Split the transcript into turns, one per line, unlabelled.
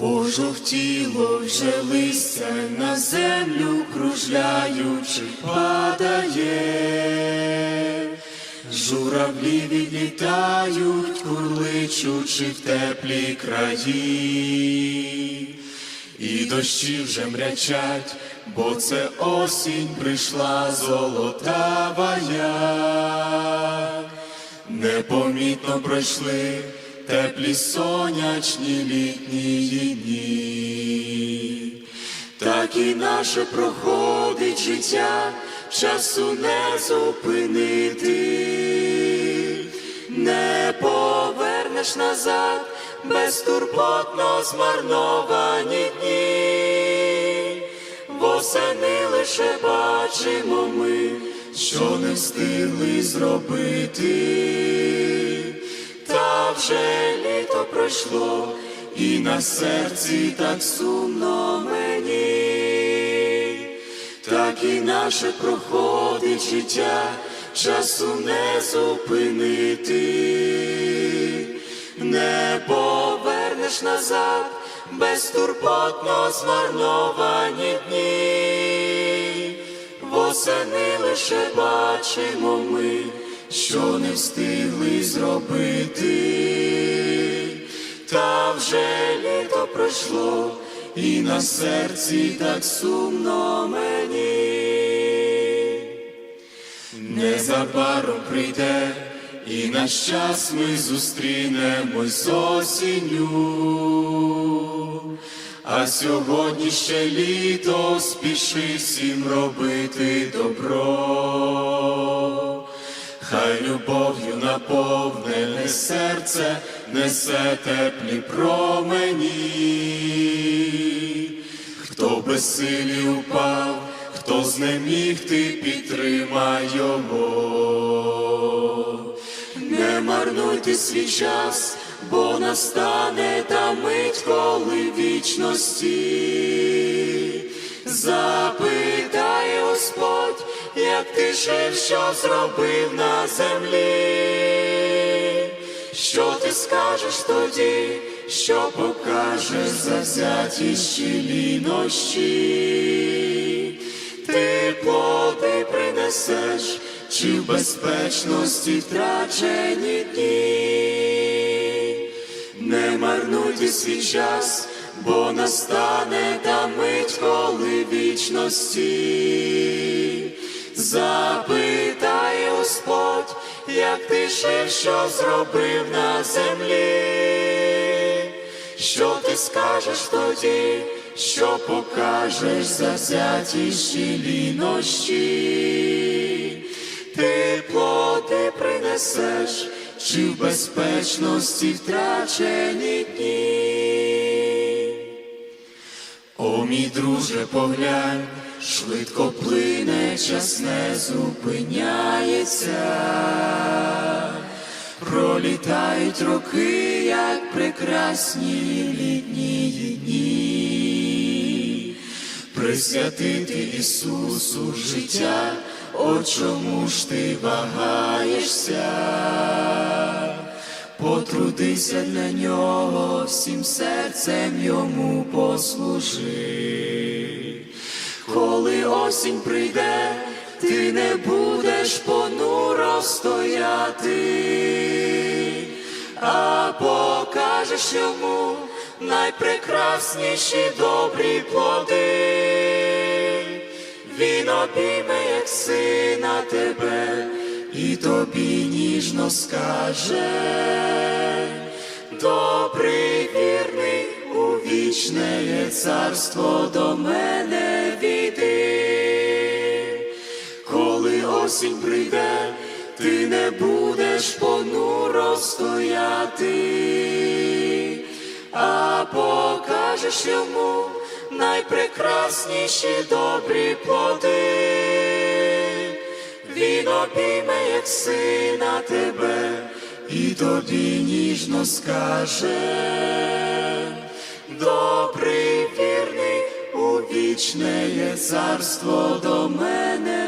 Пожовтіло вже листя на землю кружляючи падає, журавлі відлітають, курличучи в теплі краї, і дощі вже мрячать, бо це осінь прийшла золотавая. Непомітно пройшли теплі сонячні літні дні. Так і наше проходить життя, часу не зупинити, не повернеш назад, безтурботно змарновані дні. Восени лише бачимо ми, що не встигли зробити, вже літо пройшло, і на серці так сумно мені, так і наше проходить життя, часу не зупинити, не повернеш назад, безтурботно змарновані дні. Восени лише бачимо ми, що не встигли зробити, та вже літо пройшло, і на серці так сумно мені. Незабаром прийде, і наш час ми зустрінемось з осінню. А сьогодні ще літо спіши всім робити добро. Хай любов'ю наповнене серце несе теплі промені. Хто безсилі упав, хто знеміг, ти підтримай його. Не марнуйте свій час, бо настане та мить, коли вічності. Як ти жив, що зробив на землі. Що ти скажеш тоді, що покажеш завзятість чи лінощі? Ти плоди принесеш, чи в безпечності втрачені дні? Не марнуйте свій час, бо настане та мить, коли вічності. Запитає Господь, як ти жив, що зробив на землі. Що ти скажеш тоді, що покажеш завзятість чи лінощі? Ти плоди принесеш, чи в безпечності втрачені дні? Мій друже, поглянь, швидко плине, час не зупиняється. Пролітають роки, як прекрасні літні дні. Присвятити Ісусу життя, о чому ж ти вагаєшся? Потрудися для нього, всім серцем йому послужи. Коли осінь прийде, ти не будеш понуро стояти, а покажеш йому найпрекрасніші добрі плоди. Він обійме, як сина тебе, і тобі ніжно скаже, добрий вірний, у вічне царство до мене війди. Коли осінь прийде, ти не будеш понуро стояти, а покажеш йому найпрекрасніші добрі плоди. Він обійме, як сина тебе, і тобі ніжно скаже, добрий вірний, у вічне є царство до мене